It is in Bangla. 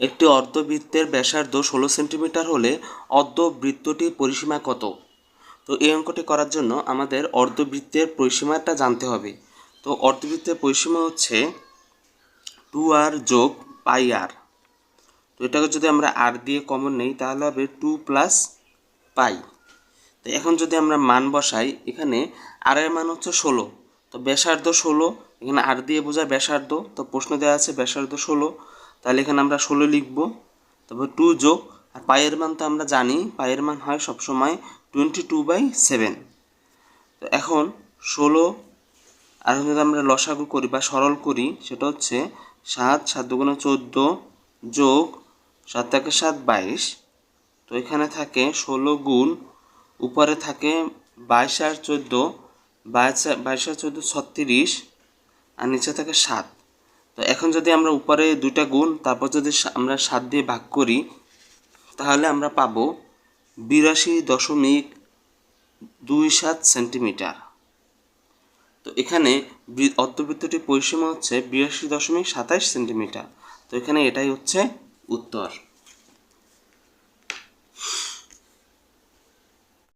একটি অর্ধবৃত্তের ব্যাসার্ধ ষোলো সেন্টিমিটার হলে অর্ধবৃত্তটির পরিসীমা কত? তো এই অঙ্কটি করার জন্য আমাদের অর্ধবৃত্তের পরিসীমাটা জানতে হবে। তো অর্ধবৃত্তের পরিসীমা হচ্ছে টু আর যোগ পাই আর। তো এটাকে যদি আমরা আর দিয়ে কমন নেই, তাহলে হবে টু প্লাস পাই। তো এখন যদি আমরা মান বসাই, এখানে আর এর মান হচ্ছে ষোলো। তো ব্যাসার্ধ ষোলো, এখানে আর দিয়ে বোঝায় ব্যাসার্ধ। তো প্রশ্ন দেওয়া আছে ব্যাসার্ধ ষোলো। তাহলে এখানে আমরা ষোলো লিখব। তারপর টু যোগ, আর পায়ের মান তো আমরা জানি, পায়ের মান হয় সবসময় টোয়েন্টি টু বাই সেভেন তো এখন ষোলো, আর যদি আমরা লসাগু করি বা সরল করি, সেটা হচ্ছে সাত সাত দুগুণে চোদ্দ যোগ সাত থেকে সাত বাইশ। তো এখানে থাকে ষোলো গুণ, উপরে থাকে বাইশ আর চোদ্দ, বাইশ বাইশ আর চোদ্দ ছত্রিশ, আর নিচে থাকে সাত। তো এখন যদি আমরা উপরে দুইটা গুণ, তারপর যদি আমরা সাত দিয়ে ভাগ করি, তাহলে আমরা পাবো বিরাশি দশমিক দুই সাত সেন্টিমিটার। তো এখানে অর্ধবৃত্তটি পরিসীমা হচ্ছে বিরাশি দশমিক সাতাশ সেন্টিমিটার। তো এখানে এটাই হচ্ছে উত্তর।